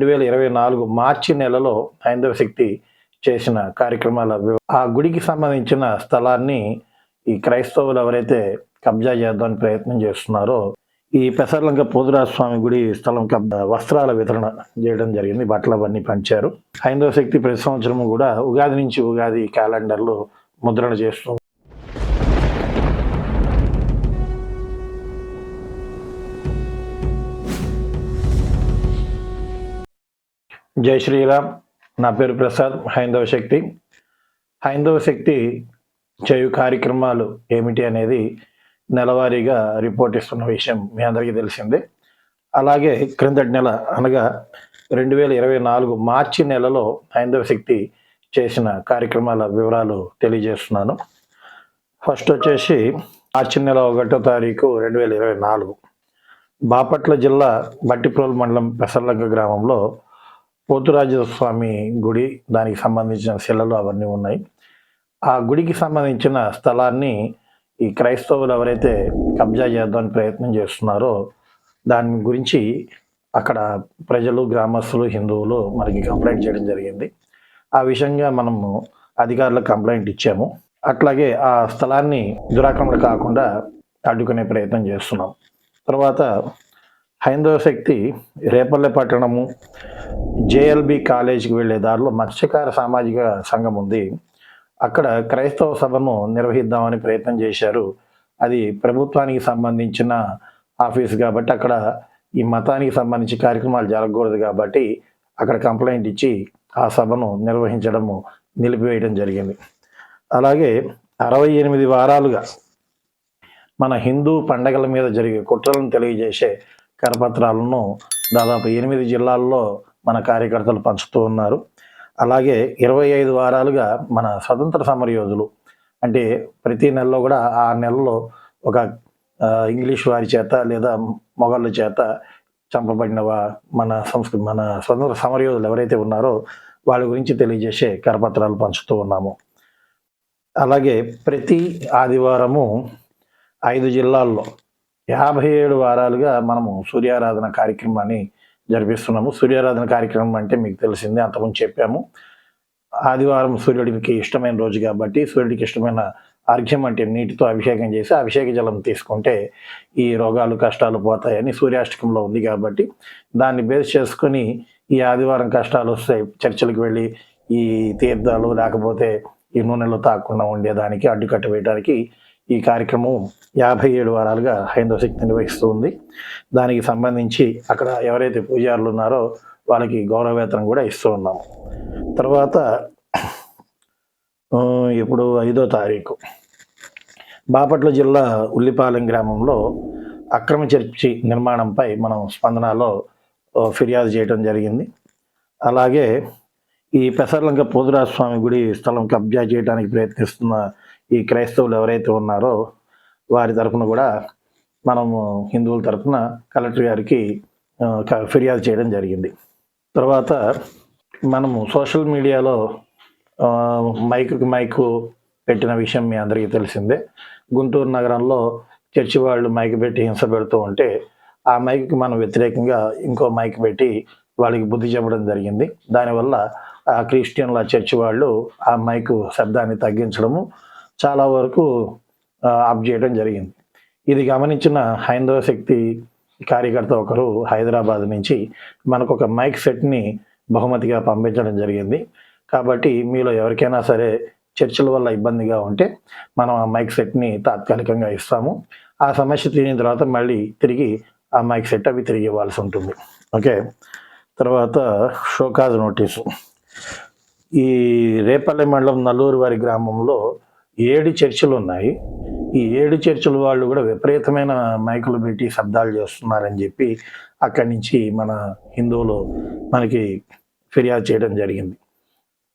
రెండు వేల ఇరవై నాలుగు మార్చి నెలలో హైందవ శక్తి చేసిన కార్యక్రమాల ఆ గుడికి సంబంధించిన స్థలాన్ని ఈ క్రైస్తవులు ఎవరైతే కబ్జా చేద్దామని ప్రయత్నం చేస్తున్నారో ఈ పెసర్లంక పోతురాజస్వామి గుడి స్థలం వస్త్రాల వితరణ చేయడం జరిగింది బట్టలు అవన్నీ పంచారు. హైందవ శక్తి ప్రతి సంవత్సరం కూడా ఉగాది నుంచి ఉగాది క్యాలెండర్లు ముద్రణ చేస్తూ జై శ్రీరామ్. నా పేరు ప్రసాద్ హైందవ శక్తి. హైందవ శక్తి చేయు కార్యక్రమాలు ఏమిటి అనేది నెలవారీగా రిపోర్ట్ ఇస్తున్న విషయం మీ అందరికీ తెలిసిందే. అలాగే క్రిందటి నెల అనగా రెండు వేల ఇరవై నాలుగు మార్చి నెలలో హైందవ శక్తి చేసిన కార్యక్రమాల వివరాలు తెలియజేస్తున్నాను. ఫస్ట్ వచ్చేసి మార్చి నెల ఒకటో తారీఖు రెండు వేల ఇరవై నాలుగు. బాపట్ల జిల్లా బట్టిప్రోలు మండలం పెసర్లంక గ్రామంలో పోతురాజ స్వామి గుడి దానికి సంబంధించిన శిలలు అవన్నీ ఉన్నాయి. ఆ గుడికి సంబంధించిన స్థలాన్ని ఈ క్రైస్తవులు ఎవరైతే కబ్జా చేద్దామని ప్రయత్నం చేస్తున్నారో దాని గురించి అక్కడ ప్రజలు గ్రామస్తులు హిందువులు మనకి కంప్లైంట్ చేయడం జరిగింది. ఆ విషయంగా మనము అధికారులకు కంప్లైంట్ ఇచ్చాము. అట్లాగే ఆ స్థలాన్ని దురాక్రమణ కాకుండా అడ్డుకునే ప్రయత్నం చేస్తున్నాం. తర్వాత హైందవ శక్తి రేపల్లె పట్టణము జేఎల్బి కాలేజీకి వెళ్ళే దారిలో మత్స్యకార సామాజిక సంఘం ఉంది. అక్కడ క్రైస్తవ సభను నిర్వహిద్దామని ప్రయత్నం చేశారు. అది ప్రభుత్వానికి సంబంధించిన ఆఫీస్ కాబట్టి అక్కడ ఈ మతానికి సంబంధించి కార్యక్రమాలు జరగకూడదు కాబట్టి అక్కడ కంప్లైంట్ ఇచ్చి ఆ సభను నిర్వహించడము నిలిపివేయడం జరిగింది. అలాగే అరవై ఎనిమిది వారాలుగా మన హిందూ పండగల మీద జరిగే కుట్రలను తెలియజేసే కరపత్రాలను దాదాపు ఎనిమిది జిల్లాల్లో మన కార్యకర్తలు పంచుతూ ఉన్నారు. అలాగే ఇరవై ఐదు వారాలుగా మన స్వతంత్ర సమరయోధులు అంటే ప్రతి నెలలో కూడా ఆ నెలలో ఒక ఇంగ్లీష్ వారి చేత లేదా మొఘళ్ళ చేత చంపబడిన వా- మన సంస్కృతి మన స్వతంత్ర సమరయోధులు ఎవరైతే ఉన్నారో వాళ్ళ గురించి తెలియజేసే కరపత్రాలు పంచుతూ ఉన్నాము. అలాగే ప్రతి ఆదివారము ఐదు జిల్లాల్లో యాభై ఏడు వారాలుగా మనము సూర్యారాధన కార్యక్రమాన్ని జరిపిస్తున్నాము. సూర్యారాధన కార్యక్రమం అంటే మీకు తెలిసిందే అంతకుముందు చెప్పాము. ఆదివారం సూర్యుడికి ఇష్టమైన రోజు కాబట్టి సూర్యుడికి ఇష్టమైన అర్ఘ్యం అంటే నీటితో అభిషేకం చేసి అభిషేక జలం తీసుకుంటే ఈ రోగాలు కష్టాలు పోతాయని సూర్యాష్టకంలో ఉంది కాబట్టి దాన్ని బేస్ చేసుకొని ఈ ఆదివారం కష్టాలు వస్తాయి. చర్చలకు వెళ్ళి ఈ తీర్థాలు లేకపోతే ఈ నూనెలు తాకుండా ఉండేదానికి అడ్డుకట్ట వేయడానికి ఈ కార్యక్రమం యాభై ఏడు వారాలుగా హైందవ శక్తి నిర్వహిస్తూ ఉంది. దానికి సంబంధించి అక్కడ ఎవరైతే పూజారులు ఉన్నారో వాళ్ళకి గౌరవవేతనం కూడా ఇస్తూ ఉన్నాము తర్వాత ఇప్పుడు ఐదో తారీఖు. బాపట్ల జిల్లా ఉల్లిపాలెం గ్రామంలో అక్రమ చర్చి నిర్మాణంపై మనం స్పందనలో ఫిర్యాదు చేయడం జరిగింది. అలాగే ఈ పెసర్లంక పోదురాజస్వామి గుడి స్థలం కబ్జా చేయడానికి ప్రయత్నిస్తున్న ఈ క్రైస్తవులు ఎవరైతే ఉన్నారో వారి తరఫున కూడా మనము హిందువుల తరఫున కలెక్టర్ గారికి ఫిర్యాదు చేయడం జరిగింది. తర్వాత మనము సోషల్ మీడియాలో మైకుకి మైకు పెట్టిన విషయం మీ అందరికీ తెలిసిందే. గుంటూరు నగరంలో చర్చి వాళ్ళు మైక్ పెట్టి హింస పెడుతూ ఉంటే ఆ మైక్కి మనం వ్యతిరేకంగా ఇంకో మైక్ పెట్టి వాళ్ళకి బుద్ధి చెప్పడం జరిగింది. దానివల్ల ఆ క్రిస్టియన్ల చర్చి వాళ్ళు ఆ మైకు శబ్దాన్ని తగ్గించడము చాలా వరకు ఆప్ చేయడం జరిగింది. ఇది గమనించిన హైందవ శక్తి కార్యకర్త ఒకరు హైదరాబాద్ నుంచి మనకు ఒక మైక్ సెట్ని బహుమతిగా పంపించడం జరిగింది. కాబట్టి మీలో ఎవరికైనా సరే చర్చల వల్ల ఇబ్బందిగా ఉంటే మనం ఆ మైక్ సెట్ని తాత్కాలికంగా ఇస్తాము. ఆ సమస్య తీరిన తర్వాత మళ్ళీ తిరిగి ఆ మైక్ సెట్ అవి తిరిగి ఇవ్వాల్సి ఉంటుంది. ఓకే? తర్వాత షోకాజ్ నోటీసు. ఈ రేపల్లె మండలం నల్లూరు వారి గ్రామంలో ఏడు చర్చిలు ఉన్నాయి ఈ ఏడు చర్చిల వాళ్ళు కూడా విపరీతమైన మైకులు పెట్టి శబ్దాలు చేస్తున్నారని చెప్పి అక్కడి నుంచి మన హిందువులు మనకి ఫిర్యాదు చేయడం జరిగింది.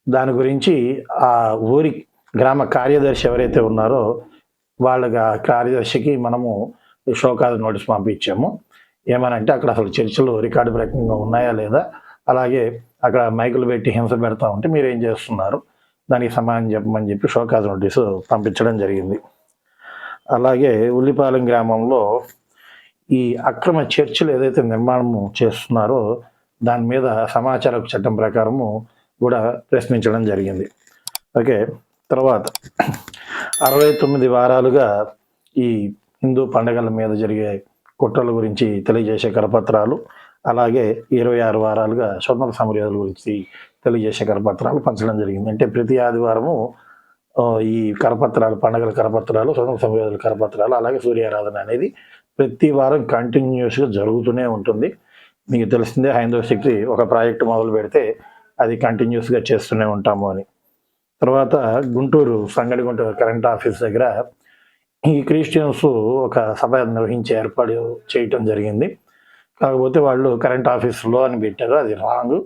దాని గురించి ఆ ఊరి గ్రామ కార్యదర్శి ఎవరైతే ఉన్నారో వాళ్ళకి ఆ కార్యదర్శికి మనము షోకాజ్ నోటీస్ పంపించాము. ఏమనంటే అక్కడ అసలు చర్చలు రికార్డు ప్రకారంగా ఉన్నాయా లేదా? అలాగే అక్కడ మైకులు పెట్టి హింస పెడతా ఉంటే మీరు ఏం చేస్తున్నారు? దానికి సమానం చెప్పమని చెప్పి షోకాజ్ నోటీసు పంపించడం జరిగింది. అలాగే ఉల్లిపాలెం గ్రామంలో ఈ అక్రమ చర్చిలు ఏదైతే నిర్మాణం చేస్తున్నారో దాని మీద సమాచార చట్టం ప్రకారము కూడా ప్రశ్నించడం జరిగింది. ఓకే తర్వాత అరవై తొమ్మిది వారాలుగా ఈ హిందూ పండగల మీద జరిగే కుట్రల గురించి తెలియజేసే కరపత్రాలు అలాగే ఇరవై ఆరు వారాలుగా స్వతంత్ర సమరయోధుల గురించి తెలియజేసే కరపత్రాలు పంచడం జరిగింది. అంటే ప్రతి ఆదివారము ఈ కరపత్రాలు పండగల కరపత్రాలు స్వతంత్ర సమయాల కరపత్రాలు అలాగే సూర్యారాధన అనేది ప్రతి వారం కంటిన్యూస్గా జరుగుతూనే ఉంటుంది. మీకు తెలిసిందే హైందవ శక్తి ఒక ప్రాజెక్ట్ మొదలు పెడితే అది కంటిన్యూస్గా చేస్తూనే ఉంటాము అని. తర్వాత గుంటూరు సంగడి గుంటూరు కరెంట్ ఆఫీస్ దగ్గర ఈ క్రిస్టియన్స్ ఒక సభ నిర్వహించి ఏర్పాటు చేయటం జరిగింది. కాకపోతే వాళ్ళు కరెంట్ ఆఫీస్లో అని పెట్టారు అది రాంగ్.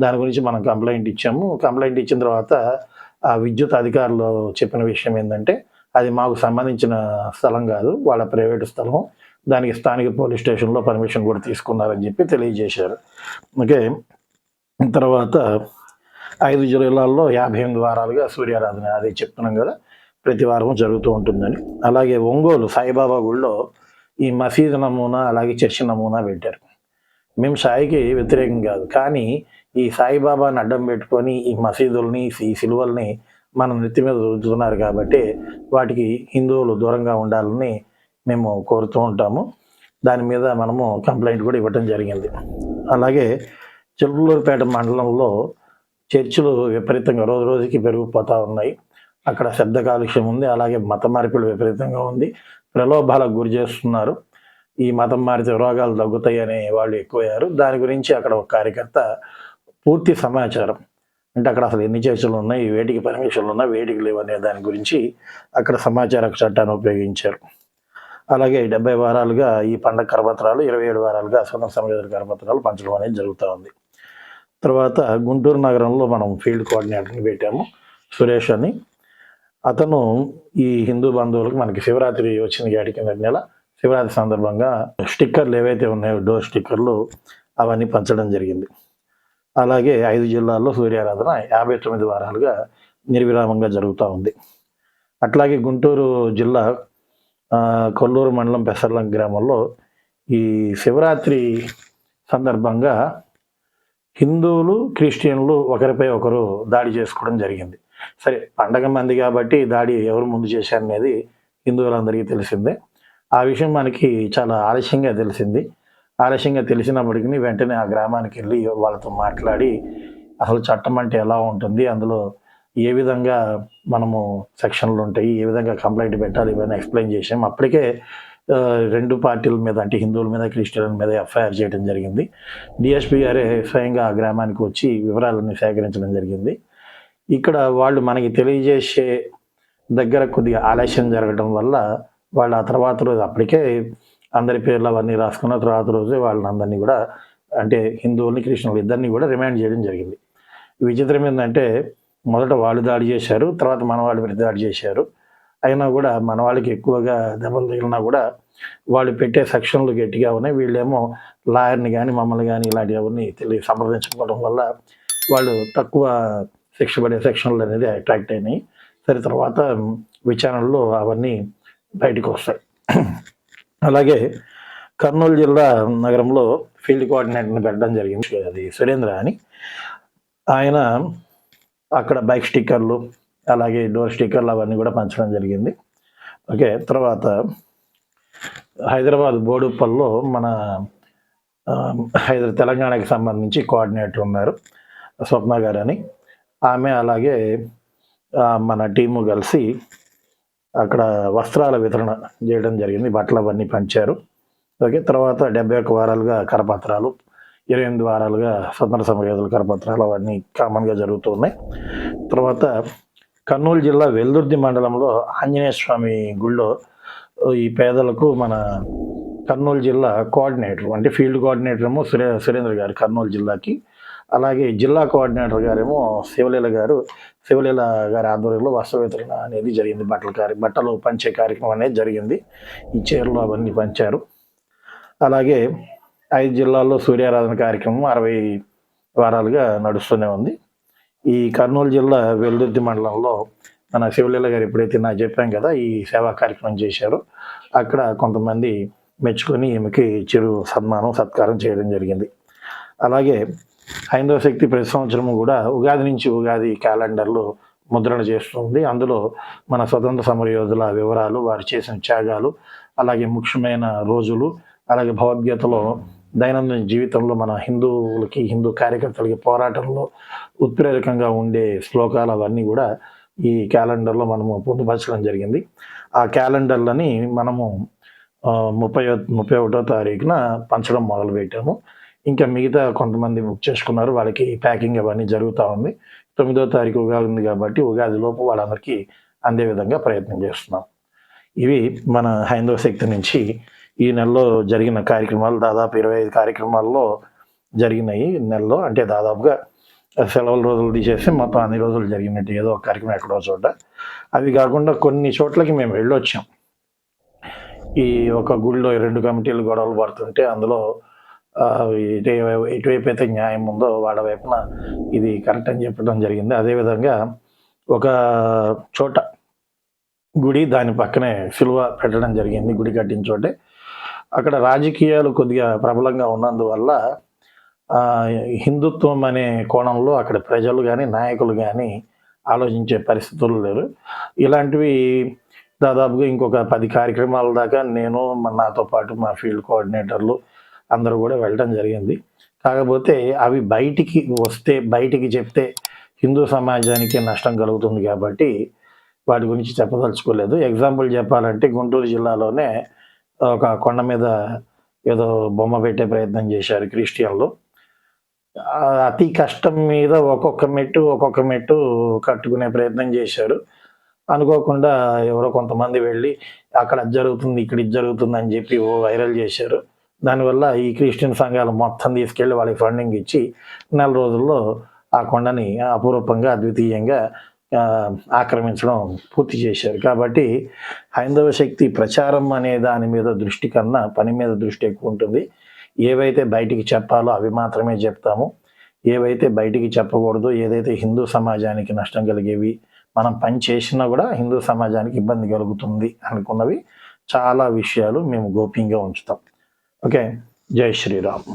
దాని గురించి మనం కంప్లైంట్ ఇచ్చాము. కంప్లైంట్ ఇచ్చిన తర్వాత ఆ విద్యుత్ అధికారులు చెప్పిన విషయం ఏంటంటే అది మాకు సంబంధించిన స్థలం కాదు వాళ్ళ ప్రైవేట్ స్థలం. దానికి స్థానిక పోలీస్ స్టేషన్లో పర్మిషన్ కూడా తీసుకున్నారని చెప్పి తెలియజేశారు. ఓకే. తర్వాత ఐదు జిల్లాల్లో యాభై ఎనిమిది వారాలుగా సూర్యారాధన అది చెప్తున్నాం కదా ప్రతి వారం జరుగుతూ ఉంటుందని. అలాగే ఒంగోలు సాయిబాబా గుళ్ళో ఈ మసీదు నమూనా అలాగే చర్చి నమూనా పెట్టారు. మేము సాయికి వ్యతిరేకం కాదు కానీ ఈ సాయిబాబాని అడ్డం పెట్టుకొని ఈ మసీదుల్ని ఈ సిలువల్ని మన నెత్తి మీద రుద్దుతున్నారు కాబట్టి వాటికి హిందువులు దూరంగా ఉండాలని మేము కోరుతూ ఉంటాము. దాని మీద మనము కంప్లైంట్ కూడా ఇవ్వటం జరిగింది. అలాగే చిల్లూరుపేట మండలంలో చర్చిలు విపరీతంగా రోజు రోజుకి పెరిగిపోతూ ఉన్నాయి. అక్కడ శబ్ద కాలుష్యం ఉంది అలాగే మత మార్పిడి విపరీతంగా ఉంది. ప్రలోభాలకు గురి చేస్తున్నారు. ఈ మతం మారితే రోగాలు తగ్గుతాయి అనే వాళ్ళు ఎక్కువయ్యారు. దాని గురించి అక్కడ ఒక కార్యకర్త పూర్తి సమాచారం. అంటే అక్కడ అసలు ఎన్ని చర్చలు ఉన్నాయి వేటికి పర్మిషన్లు ఉన్నాయి వేటికి లేవు అనే దాని గురించి అక్కడ సమాచార చట్టాన్ని ఉపయోగించారు. అలాగే డెబ్బై వారాలుగా ఈ పండగ కరపత్రాలు ఇరవై ఏడు వారాలుగా స్వతంత్ర సమయోధుల కరపత్రాలు పంచడం అనేది జరుగుతూ ఉంది. తర్వాత గుంటూరు నగరంలో మనం ఫీల్డ్ కోఆర్డినేటర్ని పెట్టాము సురేష్ అని. అతను ఈ హిందూ బంధువులకు మనకి శివరాత్రి వచ్చింది గాడి కింద నెల శివరాత్రి సందర్భంగా స్టిక్కర్లు ఏవైతే ఉన్నాయో డోర్ స్టిక్కర్లు అవన్నీ పంచడం జరిగింది. అలాగే ఐదు జిల్లాల్లో సూర్యారాధన యాభై తొమ్మిది వారాలుగా నిర్విరామంగా జరుగుతూ ఉంది. అట్లాగే గుంటూరు జిల్లా కొల్లూరు మండలం పెసర్లం గ్రామంలో ఈ శివరాత్రి సందర్భంగా హిందువులు క్రిస్టియన్లు ఒకరిపై ఒకరు దాడి చేసుకోవడం జరిగింది. సరే పండగ మంది కాబట్టి దాడి ఎవరు ముందు చేశారనేది హిందువులందరికీ తెలిసిందే. ఆ విషయం మనకి చాలా ఆలస్యంగా తెలిసింది. ఆలస్యంగా తెలిసినప్పటికీ వెంటనే ఆ గ్రామానికి వెళ్ళి వాళ్ళతో మాట్లాడి అసలు చట్టం అంటే ఎలా ఉంటుంది అందులో ఏ విధంగా మనము సెక్షన్లు ఉంటాయి ఏ విధంగా కంప్లైంట్ పెట్టాలి ఇవన్నీ ఎక్స్ప్లెయిన్ చేసాం అప్పటికే రెండు పార్టీల మీద అంటే హిందువుల మీద క్రిస్టియన్ల మీద ఎఫ్ఐఆర్ చేయడం జరిగింది. డిఎస్పీ గారే స్వయంగా ఆ గ్రామానికి వచ్చి వివరాలన్నీ సేకరించడం జరిగింది. ఇక్కడ వాళ్ళు మనకి తెలియజేసే దగ్గర కొద్దిగా ఆలస్యం జరగడం వల్ల వాళ్ళు ఆ తర్వాత రోజు అప్పటికే అందరి పేర్లు అవన్నీ రాసుకున్న తర్వాత రోజే వాళ్ళని అందరినీ కూడా అంటే హిందువుల్ని క్రిస్టియన్లు ఇద్దరిని కూడా రిమాండ్ చేయడం జరిగింది. విచిత్రం ఏంటంటే మొదట వాళ్ళు దాడి చేశారు తర్వాత మన వాళ్ళు మీద దాడి చేశారు. అయినా కూడా మన వాళ్ళకి ఎక్కువగా దెబ్బలు తగిలినా కూడా వాళ్ళు పెట్టే సెక్షన్లు గట్టిగా ఉన్నాయి. వీళ్ళేమో లాయర్ని కానీ మమ్మల్ని కానీ ఇలాంటి ఎవరిని తెలియ సంప్రదించుకోవడం వల్ల వాళ్ళు తక్కువ శిక్ష పడే సెక్షన్లు అనేది అట్రాక్ట్ అయినాయి. సరే తర్వాత విచారణలో అవన్నీ బయటకు వస్తాయి. అలాగే కర్నూలు జిల్లా నగరంలో ఫీల్డ్ కోఆర్డినేటర్ని పెట్టడం జరిగింది. అది సురేంద్ర అని. ఆయన అక్కడ బైక్ స్టిక్కర్లు అలాగే డోర్ స్టిక్కర్లు అవన్నీ కూడా పంచడం జరిగింది. ఓకే తర్వాత హైదరాబాద్ బోడుప్పల్లో మన హైదరా తెలంగాణకి సంబంధించి కోఆర్డినేటర్ ఉన్నారు స్వప్న గారు అని ఆమె అలాగే మన టీము కలిసి అక్కడ వస్త్రాల వితరణ చేయడం జరిగింది. బట్టలు అవన్నీ పంచారు. ఓకే తర్వాత డెబ్బై ఒక్క వారాలుగా కరపత్రాలు ఇరవై ఎనిమిది వారాలుగా స్వతంత్ర సమరయోధుల కరపత్రాలు అవన్నీ కామన్గా జరుగుతూ ఉన్నాయి. తర్వాత కర్నూలు జిల్లా వెల్దుర్తి మండలంలో ఆంజనేయ స్వామి గుళ్ళో ఈ పేదలకు మన కర్నూలు జిల్లా కోఆర్డినేటర్ అంటే ఫీల్డ్ కోఆర్డినేటర్ ఏమో సురే సురేంద్ర గారు కర్నూలు జిల్లాకి అలాగే జిల్లా కోఆర్డినేటర్ గారేమో శివలీల గారు శివలీల గారి ఆధ్వర్యంలో వస్త్ర వితరణ అనేది జరిగింది. బట్టల కార్య బట్టలు పంచే కార్యక్రమం అనేది జరిగింది. ఈ చీరలు అవన్నీ పంచారు. అలాగే ఐదు జిల్లాల్లో సూర్యారాధన కార్యక్రమం అరవై వారాలుగా నడుస్తూనే ఉంది. ఈ కర్నూలు జిల్లా వెల్దుర్తి మండలంలో మన శివలీల గారు ఎప్పుడైతే నాకు చెప్పాం కదా ఈ సేవా కార్యక్రమం చేశారో అక్కడ కొంతమంది మెచ్చుకొని ఈమెకి చిరు సన్మానం సత్కారం చేయడం జరిగింది. అలాగే హైందవ శక్తి ప్రతి సంవత్సరము కూడా ఉగాది నుంచి ఉగాది క్యాలెండర్లో ముద్రణ చేస్తుంది. అందులో మన స్వతంత్ర సమరయోధుల వివరాలు వారు చేసిన త్యాగాలు అలాగే ముఖ్యమైన రోజులు అలాగే భగవద్గీతలో దైనందిన జీవితంలో మన హిందువులకి హిందూ కార్యకర్తలకి పోరాటంలో ఉత్ప్రేరకంగా ఉండే శ్లోకాలు అవన్నీ కూడా ఈ క్యాలెండర్లో మనము పొందుపరచడం జరిగింది. ఆ క్యాలెండర్లని మనము ముప్పై ముప్పై ఒకటో తారీఖున పంచడం మొదలు పెట్టాము ఇంకా మిగతా కొంతమంది బుక్ చేసుకున్నారు. వాళ్ళకి ప్యాకింగ్ అవన్నీ జరుగుతూ ఉంది. తొమ్మిదో తారీఖు ఉగాది ఉంది కాబట్టి ఉగాది లోపు వాళ్ళందరికీ అందే విధంగా ప్రయత్నం చేస్తున్నాం. ఇవి మన హైందవ శక్తి నుంచి ఈ నెలలో జరిగిన కార్యక్రమాలు. దాదాపు ఇరవై ఐదు కార్యక్రమాల్లో జరిగినాయి నెలలో. అంటే దాదాపుగా సెలవుల రోజులు తీసేసి మొత్తం అన్ని రోజులు జరిగినట్టు ఏదో ఒక కార్యక్రమం ఎక్కడో చోట. అవి కాకుండా కొన్ని చోట్లకి మేము వెళ్ళొచ్చాం. ఈ ఒక గుడిలో రెండు కమిటీలు గొడవలు పడుతుంటే అందులో ఇటు ఎటువైపు అయితే న్యాయం ఉందో వాళ్ళ వైపున ఇది కరెక్ట్ అని చెప్పడం జరిగింది. అదేవిధంగా ఒక చోట గుడి దాని పక్కనే సిలువ పెట్టడం జరిగింది గుడి కట్టిన చోటే. అక్కడ రాజకీయాలు కొద్దిగా ప్రబలంగా ఉన్నందువల్ల హిందుత్వం అనే కోణంలో అక్కడ ప్రజలు కానీ నాయకులు కానీ ఆలోచించే పరిస్థితులు లేరు ఇలాంటివి దాదాపుగా ఇంకొక పది కార్యక్రమాల దాకా నేను మా- నాతో పాటు మా ఫీల్డ్ కోఆర్డినేటర్లు అందరూ కూడా వెళ్ళడం జరిగింది. కాకపోతే అవి బయటికి వస్తే బయటికి చెప్తే హిందూ సమాజానికి నష్టం కలుగుతుంది కాబట్టి వాటి గురించి చెప్పదలుచుకోలేదు. ఎగ్జాంపుల్ చెప్పాలంటే గుంటూరు జిల్లాలోనే ఒక కొండ మీద ఏదో బొమ్మ పెట్టే ప్రయత్నం చేశారు క్రిస్టియన్లు. అతి కష్టం మీద ఒక్కొక్క మెట్టు ఒక్కొక్క మెట్టు కట్టుకునే ప్రయత్నం చేశారు. అనుకోకుండా ఎవరో కొంతమంది వెళ్ళి అక్కడ జరుగుతుంది ఇక్కడ ఇది జరుగుతుంది అని చెప్పి ఓ వైరల్ చేశారు. దానివల్ల ఈ క్రిస్టియన్ సంఘాలు మొత్తం తీసుకెళ్ళి వాళ్ళకి ఫండింగ్ ఇచ్చి నెల రోజుల్లో ఆ కొండని అపూర్వంగా అద్వితీయంగా ఆక్రమించడం పూర్తి చేశారు. కాబట్టి హైందవ శక్తి ప్రచారం అనే దాని మీద దృష్టి కన్నా పని మీద దృష్టి ఎక్కువ ఉంటుంది. ఏవైతే బయటికి చెప్పాలో అవి మాత్రమే చెప్తాము. ఏవైతే బయటికి చెప్పకూడదు ఏదైతే హిందూ సమాజానికి నష్టం కలిగేవి మనం పని చేసినా కూడా హిందూ సమాజానికి ఇబ్బంది కలుగుతుంది అనుకున్నవి చాలా విషయాలు మేము గోప్యంగా ఉంచుతాం. ఓకే జై శ్రీరామ్